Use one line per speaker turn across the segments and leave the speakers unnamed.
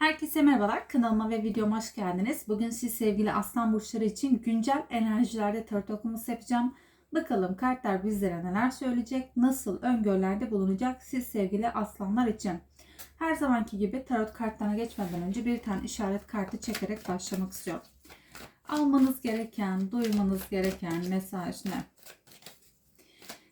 Herkese merhabalar. Kanalıma ve videoma hoş geldiniz. Bugün siz sevgili aslan burçları için güncel enerjilerde tarot okuması yapacağım. Bakalım kartlar bizlere neler söyleyecek, nasıl öngörülerde bulunacak siz sevgili aslanlar için. Her zamanki gibi tarot kartlarına geçmeden önce bir tane işaret kartı çekerek başlamak istiyorum. Almanız gereken, duymanız gereken mesaj ne?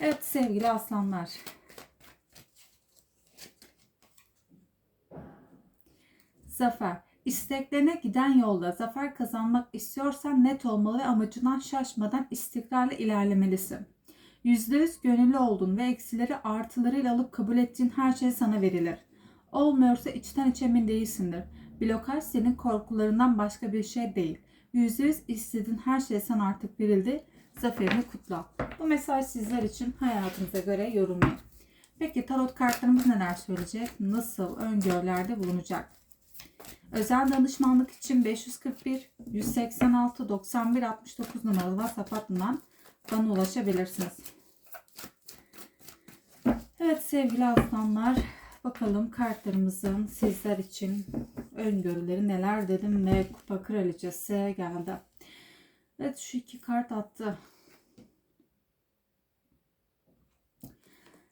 Evet sevgili aslanlar. Zafer. İsteklerine giden yolda zafer kazanmak istiyorsan net olmalı ve amacından şaşmadan istikrarlı ilerlemelisin. %100 gönüllü olduğun ve eksileri artılarıyla alıp kabul ettiğin her şey sana verilir. Olmuyorsa içten içe emin değilsindir. Blokaj senin korkularından başka bir şey değil. %100 istediğin her şey sana artık verildi. Zaferini kutla. Bu mesaj sizler için hayatınıza göre yorumlayın. Peki tarot kartlarımız neler söyleyecek? Nasıl öngörülerde bulunacak? Özel danışmanlık için 541 186 91 69 numaralı WhatsApp hattından bana ulaşabilirsiniz. Evet sevgili aslanlar bakalım kartlarımızın sizler için öngörüleri neler dedim ve kupa kraliçesi geldi. Evet şu iki kart attı.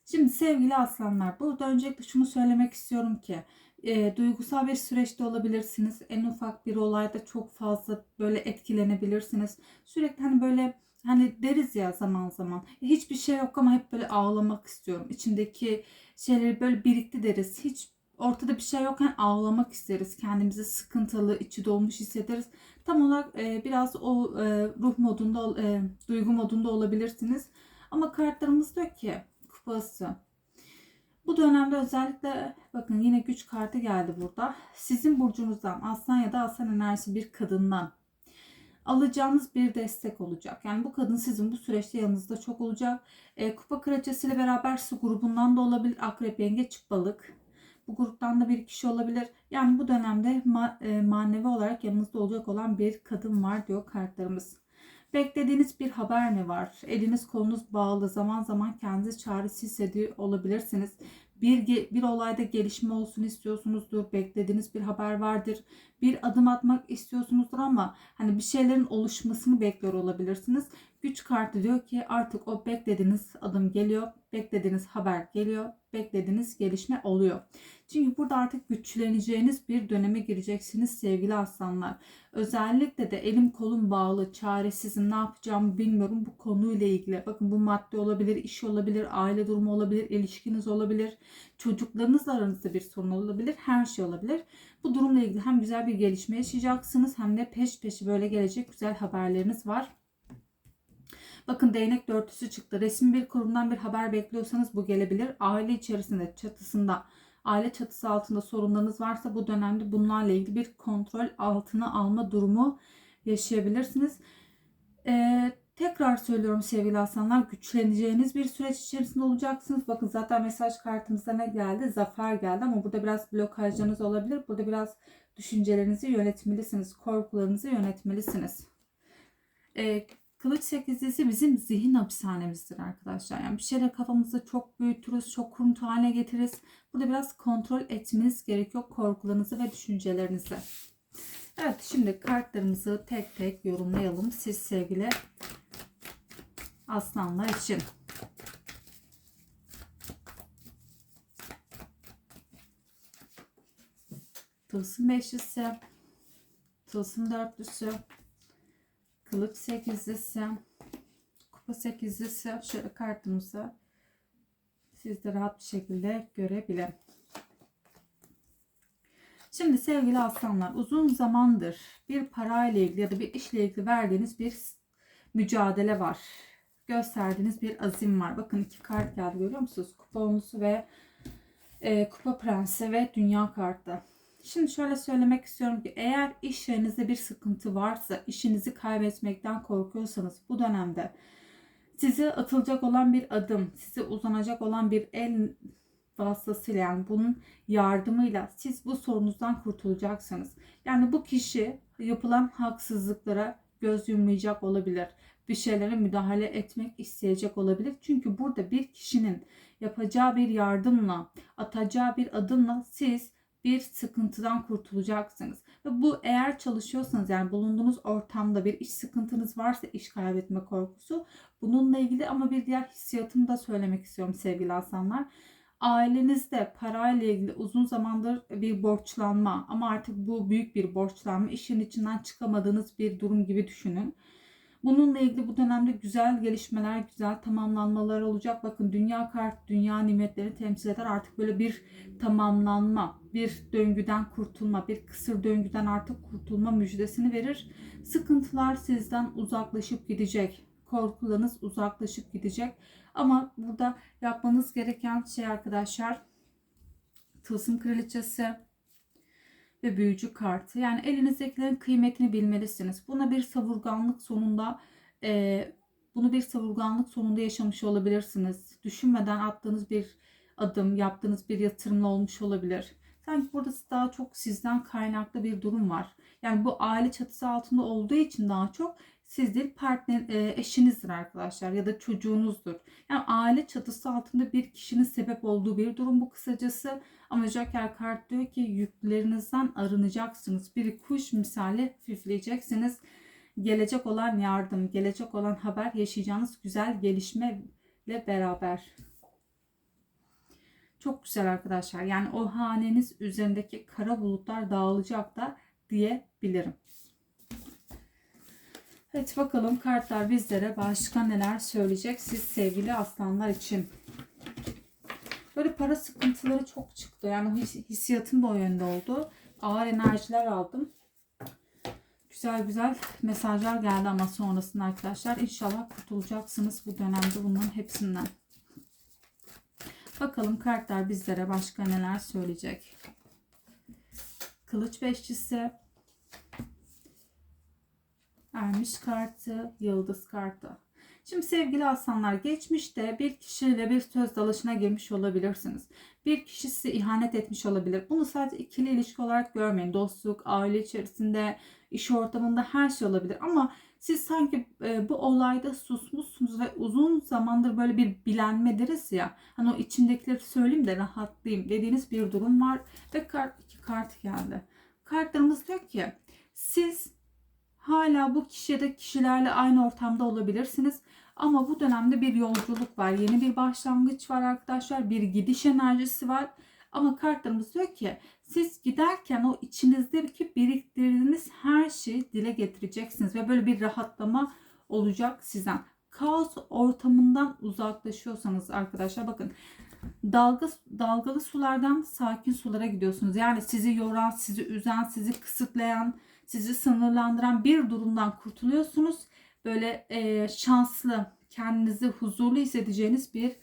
Şimdi sevgili aslanlar burada öncelikle şunu söylemek istiyorum ki e, duygusal bir süreçte olabilirsiniz. En ufak bir olayda çok fazla böyle etkilenebilirsiniz. Sürekli hani böyle hani deriz ya zaman zaman hiçbir şey yok ama hep böyle ağlamak istiyorum. İçimdeki şeyleri böyle birikti deriz. Hiç ortada bir şey yokken ağlamak isteriz. Kendimizi sıkıntılı, içi dolmuş hissederiz. Tam olarak e, biraz o e, ruh modunda, e, duygu modunda olabilirsiniz. Ama kartlarımız diyor ki kupası bu dönemde özellikle bakın yine güç kartı geldi burada. Sizin burcunuzdan aslan ya da aslan enerjisi bir kadından alacağınız bir destek olacak. Yani bu kadın sizin bu süreçte yanınızda çok olacak. E, kupa kraliçesiyle beraber su grubundan da olabilir. Akrep, yengeç, balık. Bu gruptan da bir kişi olabilir. Yani bu dönemde ma e, manevi olarak yanınızda olacak olan bir kadın var diyor kartlarımız. Beklediğiniz bir haber mi var? Eliniz kolunuz bağlı. Zaman zaman kendinizi çaresiz hissediyor olabilirsiniz. Bir, bir olayda gelişme olsun istiyorsunuzdur. Beklediğiniz bir haber vardır. Bir adım atmak istiyorsunuzdur ama hani bir şeylerin oluşmasını bekliyor olabilirsiniz. Güç kartı diyor ki artık o beklediğiniz adım geliyor. Beklediğiniz haber geliyor. Beklediğiniz gelişme oluyor. Çünkü burada artık güçleneceğiniz bir döneme gireceksiniz sevgili aslanlar. Özellikle de elim kolum bağlı, çaresizim, ne yapacağımı bilmiyorum bu konuyla ilgili. Bakın bu madde olabilir, iş olabilir, aile durumu olabilir, ilişkiniz olabilir, çocuklarınızla aranızda bir sorun olabilir, her şey olabilir. Bu durumla ilgili hem güzel bir gelişme yaşayacaksınız hem de peş peşe böyle gelecek güzel haberleriniz var. Bakın değnek dörtlüsü çıktı. Resmi bir kurumdan bir haber bekliyorsanız bu gelebilir. Aile içerisinde çatısında aile çatısı altında sorunlarınız varsa bu dönemde bunlarla ilgili bir kontrol altına alma durumu yaşayabilirsiniz. Ee, tekrar söylüyorum sevgili aslanlar güçleneceğiniz bir süreç içerisinde olacaksınız. Bakın zaten mesaj kartımızda ne geldi? Zafer geldi ama burada biraz blokajlarınız olabilir. Burada biraz düşüncelerinizi yönetmelisiniz. Korkularınızı yönetmelisiniz. Ee, Kılıç sekizlisi bizim zihin hapishanemizdir arkadaşlar. Yani bir şeyler kafamızda çok büyütürüz, çok kuruntu haline getiririz. Burada biraz kontrol etmeniz gerekiyor korkularınızı ve düşüncelerinizi. Evet şimdi kartlarımızı tek tek yorumlayalım siz sevgili aslanlar için. Tılsım beşlisi, tılsım dörtlüsü, kılıç sekizlisi, kupa sekizlisi şöyle kartımızı siz de rahat bir şekilde görebilin. Şimdi sevgili aslanlar uzun zamandır bir parayla ilgili ya da bir işle ilgili verdiğiniz bir mücadele var. Gösterdiğiniz bir azim var. Bakın iki kart geldi görüyor musunuz? Kupa onusu ve e, kupa prensi ve dünya kartı. Şimdi şöyle söylemek istiyorum ki eğer iş yerinizde bir sıkıntı varsa, işinizi kaybetmekten korkuyorsanız bu dönemde size atılacak olan bir adım, size uzanacak olan bir el vasıtasıyla yani bunun yardımıyla siz bu sorunuzdan kurtulacaksınız. Yani bu kişi yapılan haksızlıklara göz yummayacak olabilir. Bir şeylere müdahale etmek isteyecek olabilir. Çünkü burada bir kişinin yapacağı bir yardımla, atacağı bir adımla siz bir sıkıntıdan kurtulacaksınız. Ve bu eğer çalışıyorsanız yani bulunduğunuz ortamda bir iş sıkıntınız varsa iş kaybetme korkusu bununla ilgili ama bir diğer hissiyatımı da söylemek istiyorum sevgili aslanlar. Ailenizde parayla ilgili uzun zamandır bir borçlanma ama artık bu büyük bir borçlanma işin içinden çıkamadığınız bir durum gibi düşünün. Bununla ilgili bu dönemde güzel gelişmeler, güzel tamamlanmalar olacak. Bakın dünya kart, dünya nimetleri temsil eder. Artık böyle bir tamamlanma, bir döngüden kurtulma, bir kısır döngüden artık kurtulma müjdesini verir. Sıkıntılar sizden uzaklaşıp gidecek. Korkularınız uzaklaşıp gidecek. Ama burada yapmanız gereken şey arkadaşlar tılsım kraliçesi ve büyücü kartı. Yani elinizdekilerin kıymetini bilmelisiniz. Buna bir savurganlık sonunda e, bunu bir savurganlık sonunda yaşamış olabilirsiniz. Düşünmeden attığınız bir adım, yaptığınız bir yatırımla olmuş olabilir. Sanki burada daha çok sizden kaynaklı bir durum var. Yani bu aile çatısı altında olduğu için daha çok siz değil partner e, eşinizdir arkadaşlar ya da çocuğunuzdur. Yani aile çatısı altında bir kişinin sebep olduğu bir durum bu kısacası. Ama Joker kart diyor ki yüklerinizden arınacaksınız. Bir kuş misali hafifleyeceksiniz. Gelecek olan yardım, gelecek olan haber yaşayacağınız güzel gelişme ile beraber. Çok güzel arkadaşlar. Yani o haneniz üzerindeki kara bulutlar dağılacak da diyebilirim. Evet bakalım kartlar bizlere başka neler söyleyecek siz sevgili aslanlar için. Böyle para sıkıntıları çok çıktı. Yani hissiyatım da o yönde oldu. Ağır enerjiler aldım. Güzel güzel mesajlar geldi ama sonrasında arkadaşlar. İnşallah kurtulacaksınız bu dönemde bunların hepsinden. Bakalım kartlar bizlere başka neler söyleyecek. Kılıç beşçisi, Ermiş kartı, yıldız kartı. Şimdi sevgili aslanlar geçmişte bir kişiyle bir söz dalışına girmiş olabilirsiniz. Bir kişi size ihanet etmiş olabilir. Bunu sadece ikili ilişki olarak görmeyin. Dostluk, aile içerisinde, iş ortamında her şey olabilir. Ama siz sanki e, bu olayda susmuşsunuz ve uzun zamandır böyle bir bilenme deriz ya. Hani o içindekileri söyleyeyim de rahatlayayım dediğiniz bir durum var. Ve kart, iki kart geldi. Kartlarımız diyor ki siz hala bu kişi kişilerle aynı ortamda olabilirsiniz. Ama bu dönemde bir yolculuk var. Yeni bir başlangıç var arkadaşlar. Bir gidiş enerjisi var. Ama kartlarımız diyor ki siz giderken o içinizdeki biriktirdiğiniz her şeyi dile getireceksiniz. Ve böyle bir rahatlama olacak sizden. Kaos ortamından uzaklaşıyorsanız arkadaşlar bakın dalga, dalgalı sulardan sakin sulara gidiyorsunuz. Yani sizi yoran, sizi üzen, sizi kısıtlayan, sizi sınırlandıran bir durumdan kurtuluyorsunuz. Böyle e, şanslı, kendinizi huzurlu hissedeceğiniz bir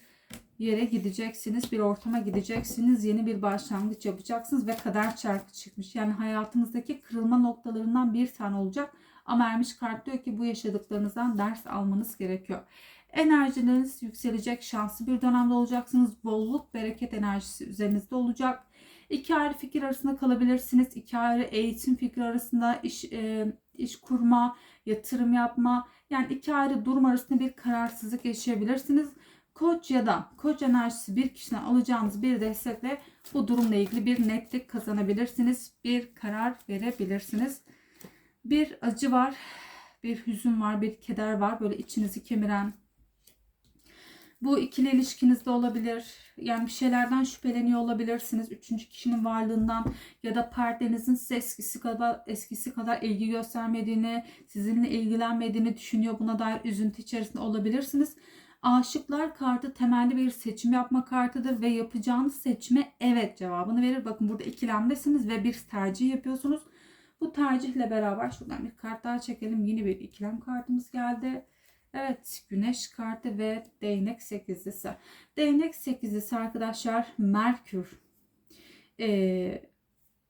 yere gideceksiniz, bir ortama gideceksiniz, yeni bir başlangıç yapacaksınız ve kader çarkı çıkmış. Yani hayatınızdaki kırılma noktalarından bir tane olacak. Ama Ermiş kart diyor ki bu yaşadıklarınızdan ders almanız gerekiyor. Enerjileriniz yükselecek, şanslı bir dönemde olacaksınız. Bolluk, bereket enerjisi üzerinizde olacak. İki ayrı fikir arasında kalabilirsiniz. İki ayrı eğitim fikri arasında iş, e, iş kurma, yatırım yapma. Yani iki ayrı durum arasında bir kararsızlık yaşayabilirsiniz. Koç ya da koç enerjisi bir kişiden alacağınız bir destekle bu durumla ilgili bir netlik kazanabilirsiniz. Bir karar verebilirsiniz. Bir acı var, bir hüzün var, bir keder var. Böyle içinizi kemiren, bu ikili ilişkinizde olabilir. Yani bir şeylerden şüpheleniyor olabilirsiniz. Üçüncü kişinin varlığından ya da partnerinizin size eskisi kadar eskisi kadar ilgi göstermediğini, sizinle ilgilenmediğini düşünüyor. Buna dair üzüntü içerisinde olabilirsiniz. Aşıklar kartı temelli bir seçim yapma kartıdır ve yapacağınız seçime evet cevabını verir. Bakın burada ikilemdesiniz ve bir tercih yapıyorsunuz. Bu tercihle beraber şuradan bir kart daha çekelim. Yeni bir ikilem kartımız geldi. Evet güneş kartı ve değnek sekizlisi. Değnek sekizlisi arkadaşlar Merkür e,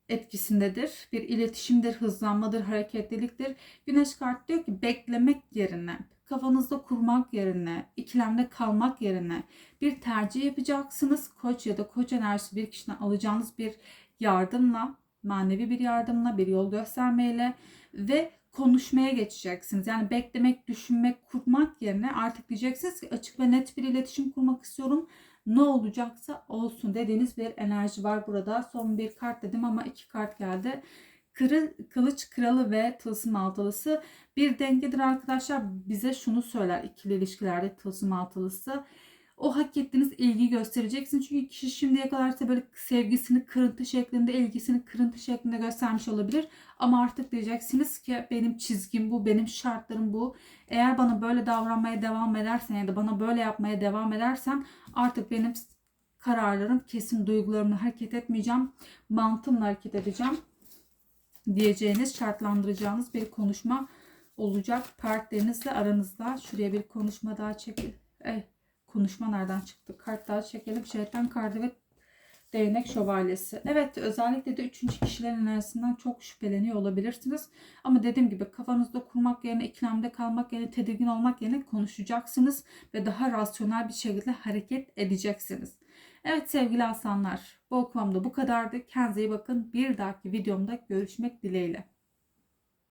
etkisindedir. Bir iletişimdir, hızlanmadır, hareketliliktir. Güneş kartı diyor ki beklemek yerine, kafanızda kurmak yerine, ikilemde kalmak yerine bir tercih yapacaksınız. Koç ya da koç enerjisi bir kişiden alacağınız bir yardımla, manevi bir yardımla, bir yol göstermeyle ve konuşmaya geçeceksiniz. Yani beklemek, düşünmek, kurmak yerine artık diyeceksiniz ki açık ve net bir iletişim kurmak istiyorum Ne olacaksa olsun dediğiniz bir enerji var burada. Son bir kart dedim ama iki kart geldi. Kırı, kılıç kralı ve tılsım altılısı bir dengedir arkadaşlar. Bize şunu söyler ikili ilişkilerde tılsım altılısı. O hak ettiğiniz ilgi göstereceksin. Çünkü kişi şimdiye kadar size böyle sevgisini kırıntı şeklinde, ilgisini kırıntı şeklinde göstermiş olabilir. Ama artık diyeceksiniz ki benim çizgim bu, benim şartlarım bu. Eğer bana böyle davranmaya devam edersen ya da bana böyle yapmaya devam edersen artık benim kararlarım kesin duygularımla hareket etmeyeceğim. Mantığımla hareket edeceğim diyeceğiniz, şartlandıracağınız bir konuşma olacak partnerinizle aranızda. Şuraya bir konuşma daha çekin. Eh, konuşma nereden çıktı? Kart daha çekelim. Şeytan kartı ve değnek şövalyesi. Evet özellikle de üçüncü kişilerin enerjisinden çok şüpheleniyor olabilirsiniz. Ama dediğim gibi kafanızda kurmak yerine ikilemde kalmak yerine tedirgin olmak yerine konuşacaksınız. Ve daha rasyonel bir şekilde hareket edeceksiniz. Evet sevgili aslanlar bu okumam da bu kadardı. Kendinize iyi bakın. Bir dahaki videomda görüşmek dileğiyle.